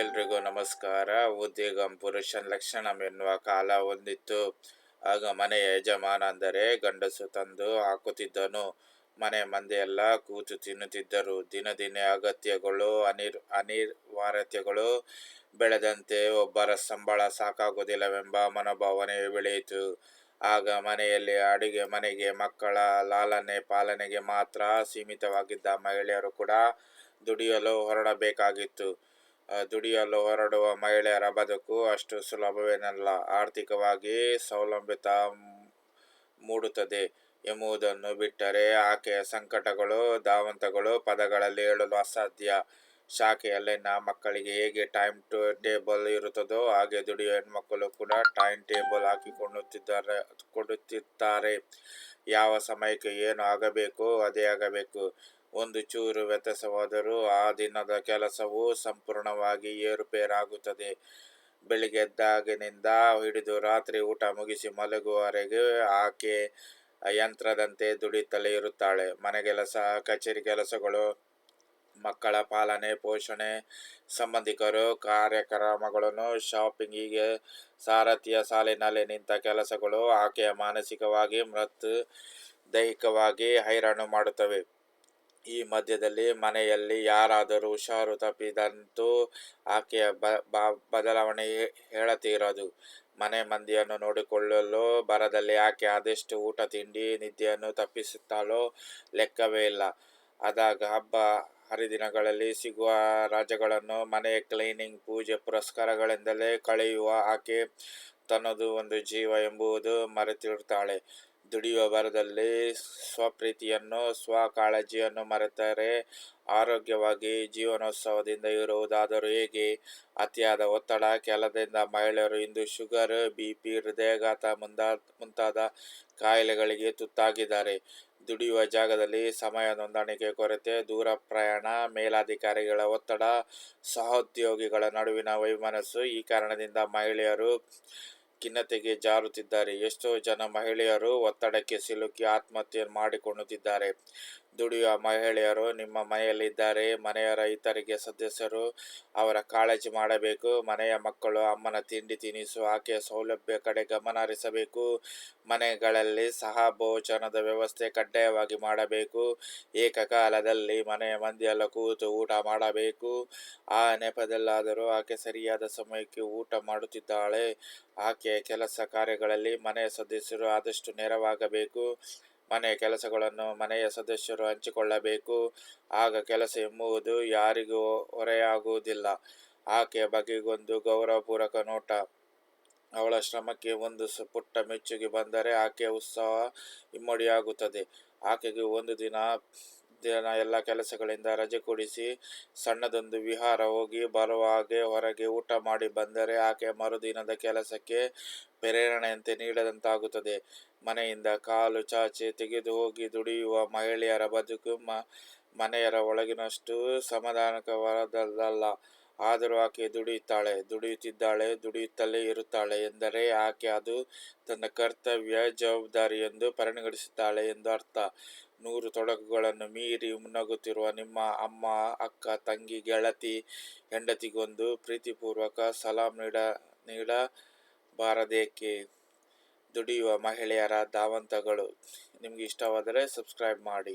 ಎಲ್ರಿಗೂ ನಮಸ್ಕಾರ. ಉದ್ಯೋಗಂ ಪುರುಷನ ಲಕ್ಷಣವೆನ್ನುವ ಕಾಲ ಹೊಂದಿತ್ತು ಆಗ ಮನೆಯ ಯಜಮಾನ ಅಂದರೆ ಗಂಡಸು ತಂದು ಹಾಕುತ್ತಿದ್ದನು. ಮನೆ ಮಂದಿಯೆಲ್ಲ ಕೂತು ತಿನ್ನುತ್ತಿದ್ದರು. ದಿನ ದಿನ ಅಗತ್ಯಗಳು, ಅನಿರ್, ಅನಿವಾರ್ಯತೆಗಳು ಬೆಳೆದಂತೆ ಒಬ್ಬರ ಸಂಬಳ ಸಾಕಾಗುವುದಿಲ್ಲವೆಂಬ ಮನೋಭಾವನೆ ಬೆಳೆಯಿತು. ಆಗ ಮನೆಯಲ್ಲಿ ಅಡುಗೆ ಮನೆಗೆ ಮಕ್ಕಳ ಲಾಲನೆ ಪಾಲನೆಗೆ ಮಾತ್ರ ಸೀಮಿತವಾಗಿದ್ದ ಮಹಿಳೆಯರು ಕೂಡ ದುಡಿಯಲು ಹೊರಡಬೇಕಾಗಿತ್ತು. ದುಡಿಯಲು ಹೊರಡುವ ಮಹಿಳೆಯರ ಬದುಕು ಅಷ್ಟು ಸುಲಭವೇನಲ್ಲ. ಆರ್ಥಿಕವಾಗಿ ಸೌಲಭ್ಯತ ಮೂಡುತ್ತದೆ ಎಂಬುದನ್ನು ಬಿಟ್ಟರೆ ಆಕೆಯ ಸಂಕಟಗಳು, ಧಾವಂತಗಳು ಪದಗಳಲ್ಲಿ ಹೇಳಲು ಅಸಾಧ್ಯ. ಶಾಖೆಯಲ್ಲಿನ ಮಕ್ಕಳಿಗೆ ಹೇಗೆ ಟೈಮ್ ಟು ಟೇಬಲ್ ಇರುತ್ತದೋ ಹಾಗೆ ದುಡಿಯುವ ಹೆಣ್ಮಕ್ಕಳು ಕೂಡ ಟೈಮ್ ಟೇಬಲ್ ಹಾಕಿಕೊಳ್ಳುತ್ತಿದ್ದಾರೆ, ಕೊಡುತ್ತಿದ್ದಾರೆ. ಯಾವ ಸಮಯಕ್ಕೆ ಏನು ಆಗಬೇಕು, ಅದೇ ಆಗಬೇಕು. ಒಂದು ಚೂರು ವ್ಯತ್ಯಾಸವಾದರೂ ಆ ದಿನದ ಕೆಲಸವು ಸಂಪೂರ್ಣವಾಗಿ ಏರುಪೇರಾಗುತ್ತದೆ. ಬೆಳಿಗ್ಗೆ ಎದ್ದಾಗಿನಿಂದ ಹಿಡಿದು ರಾತ್ರಿ ಊಟ ಮುಗಿಸಿ ಮಲಗುವವರೆಗೆ ಆಕೆ ಯಂತ್ರದಂತೆ ದುಡಿತಲೇ ಇರುತ್ತಾಳೆ. ಮನೆ ಕೆಲಸ ಕಚೇರಿ ಕೆಲಸಗಳು, ಮಕ್ಕಳ ಪಾಲನೆ, ಪೋಷಣೆ ಸಂಬಂಧಿಕರು, ಕಾರ್ಯಕ್ರಮಗಳನ್ನು, ಶಾಪಿಂಗಿಗೆ ಸಾರಥಿಯ ಸಾಲಿನಲ್ಲಿ ನಿಂತ ಕೆಲಸಗಳು ಆಕೆಯ ಮಾನಸಿಕವಾಗಿ ಮತ್ತು ದೈಹಿಕವಾಗಿ ಹೈರಾಣು ಮಾಡುತ್ತವೆ. ಈ ಮಧ್ಯದಲ್ಲಿ ಮನೆಯಲ್ಲಿ ಯಾರಾದರೂ ಹುಷಾರು ತಪ್ಪಿದಂತೂ ಆಕೆಯ ಬದಲಾವಣೆ ಹೇಳತೀರದು. ಮನೆ ಮಂದಿಯನ್ನು ನೋಡಿಕೊಳ್ಳಲು ಬರದಲ್ಲಿ ಆಕೆ ಅದೆಷ್ಟು ಊಟ, ತಿಂಡಿ, ನಿದ್ದೆಯನ್ನು ತಪ್ಪಿಸುತ್ತಾಳೋ ಲೆಕ್ಕವೇ ಇಲ್ಲ. ಆದಾಗ ಹಬ್ಬ ಹರಿದಿನಗಳಲ್ಲಿ ಸಿಗುವ ರಾಜಗಳನ್ನು ಮನೆಯ ಕ್ಲೀನಿಂಗ್, ಪೂಜೆ, ಪುರಸ್ಕಾರಗಳಿಂದಲೇ ಕಳೆಯುವ ಆಕೆ ತನ್ನದು ಒಂದು ಜೀವ ಎಂಬುದು ಮರೆತಿರುತ್ತಾಳೆ. ದುಡಿಯುವ ಭರದಲ್ಲಿ ಸ್ವಪ್ರೀತಿಯನ್ನು, ಸ್ವಕಾಳಜಿಯನ್ನು ಮರೆತರೆ ಆರೋಗ್ಯವಾಗಿ ಜೀವನೋತ್ಸವದಿಂದ ಇರುವುದಾದರೂ ಹೇಗೆ? ಅತಿಯಾದ ಒತ್ತಡ, ಕೆಲದಿಂದ ಮಹಿಳೆಯರು ಇಂದು ಶುಗರ್, ಬಿ ಪಿ, ಹೃದಯಾಘಾತ ಮುಂದಾ, ಮುಂತಾದ ಕಾಯಿಲೆಗಳಿಗೆ ತುತ್ತಾಗಿದ್ದಾರೆ. ದುಡಿಯುವ ಜಾಗದಲ್ಲಿ ಸಮಯ ನೋಂದಣಿಗೆ ಕೊರತೆ, ದೂರ ಪ್ರಯಾಣ, ಮೇಲಾಧಿಕಾರಿಗಳ ಒತ್ತಡ, ಸಹೋದ್ಯೋಗಿಗಳ ನಡುವಿನ ವೈಮನಸ್ಸು ಈ ಕಾರಣದಿಂದ ಮಹಿಳೆಯರು ಖಿನ್ನತೆಗೆ ಜಾರುತ್ತಿದ್ದಾರೆ. ಎಷ್ಟೋ ಜನ ಮಹಿಳೆಯರು ಒತ್ತಡಕ್ಕೆ ಸಿಲುಕಿ ಆತ್ಮಹತ್ಯೆ ಮಾಡಿಕೊಳ್ಳುತ್ತಿದ್ದಾರೆ. ದುಡಿಯುವ ಮಹಿಳೆಯರು ನಿಮ್ಮ ಮನೆಯಲ್ಲಿದ್ದಾರೆ. ಮನೆಯ ರೈತರಿಗೆ ಸದಸ್ಯರು ಅವರ ಕಾಳಜಿ ಮಾಡಬೇಕು. ಮನೆಯ ಮಕ್ಕಳು ಅಮ್ಮನ ತಿಂಡಿ ತಿನಿಸು, ಆಕೆಯ ಸೌಲಭ್ಯ ಕಡೆ ಗಮನ ಹರಿಸಬೇಕು. ಮನೆಗಳಲ್ಲಿ ಸಹ ಭೋಜನದ ವ್ಯವಸ್ಥೆ ಕಡ್ಡಾಯವಾಗಿ ಮಾಡಬೇಕು. ಏಕಕಾಲದಲ್ಲಿ ಮನೆಯ ಮಂದಿಯೆಲ್ಲ ಕೂತು ಊಟ ಮಾಡಬೇಕು. ಆ ನೆಪದಲ್ಲಾದರೂ ಆಕೆ ಸರಿಯಾದ ಸಮಯಕ್ಕೆ ಊಟ ಮಾಡುತ್ತಿದ್ದಾಳೆ. ಆಕೆಯ ಕೆಲಸ ಕಾರ್ಯಗಳಲ್ಲಿ ಮನೆಯ ಸದಸ್ಯರು ಆದಷ್ಟು ನೆರವಾಗಬೇಕು. ಮನೆಯ ಕೆಲಸಗಳನ್ನು ಮನೆಯ ಸದಸ್ಯರು ಹಂಚಿಕೊಳ್ಳಬೇಕು. ಆಗ ಕೆಲಸ ಎಂಬುವುದು ಯಾರಿಗೂ ಹೊರೆಯಾಗುವುದಿಲ್ಲ. ಆಕೆಯ ಬಗೆಗೊಂದು ಗೌರವಪೂರ್ವಕ ನೋಟ. ಅವಳ ಶ್ರಮಕ್ಕೆ ಒಂದು ಪುಟ್ಟ ಮೆಚ್ಚುಗೆ ಬಂದರೆ ಆಕೆಯ ಉತ್ಸಾಹ ಇಮ್ಮಡಿಯಾಗುತ್ತದೆ. ಆಕೆಗೆ ಒಂದು ದಿನ ದಿನ ಎಲ್ಲ ಕೆಲಸಗಳಿಂದ ರಜೆ ಕೊಡಿಸಿ ಸಣ್ಣದೊಂದು ವಿಹಾರ ಹೋಗಿ ಬರುವ ಹಾಗೆ ಹೊರಗೆ ಊಟ ಮಾಡಿ ಬಂದರೆ ಆಕೆ ಮರುದಿನದ ಕೆಲಸಕ್ಕೆ ಪ್ರೇರಣೆಯಂತೆ ನೀಡದಂತಾಗುತ್ತದೆ. ಮನೆಯಿಂದ ಕಾಲು ಚಾಚಿ ತೆಗೆದು ಹೋಗಿ ದುಡಿಯುವ ಮಹಿಳೆಯರ ಬದುಕು ಮ, ಮನೆಯರ ಒಳಗಿನಷ್ಟು ಸಮಾಧಾನಕರವಲ್ಲ ಆದರೂ ಆಕೆ ದುಡಿಯುತ್ತಾಳೆ, ದುಡಿಯುತ್ತಿದ್ದಾಳೆ, ದುಡಿಯುತ್ತಲೇ ಇರುತ್ತಾಳೆ ಎಂದರೆ ಆಕೆ ಅದು ತನ್ನ ಕರ್ತವ್ಯ, ಜವಾಬ್ದಾರಿ ಎಂದು ಪರಿಗಣಿಸುತ್ತಾಳೆ ಎಂದು ಅರ್ಥ. ನೂರು ತೊಡಕುಗಳನ್ನು ಮೀರಿ ಮುನ್ನಗುತ್ತಿರುವ ನಿಮ್ಮ ಅಮ್ಮ, ಅಕ್ಕ, ತಂಗಿ, ಗೆಳತಿ, ಹೆಂಡತಿಗೊಂದು ಪ್ರೀತಿಪೂರ್ವಕ ಸಲಾಂ ನೀಡ, ನೀಡಬಾರದೇಕೆ? ದುಡಿಯುವ ಮಹಿಳೆಯರ ಧಾವಂತಗಳು. ನಿಮಗೆ ಇಷ್ಟವಾದರೆ ಸಬ್ಸ್ಕ್ರೈಬ್ ಮಾಡಿ.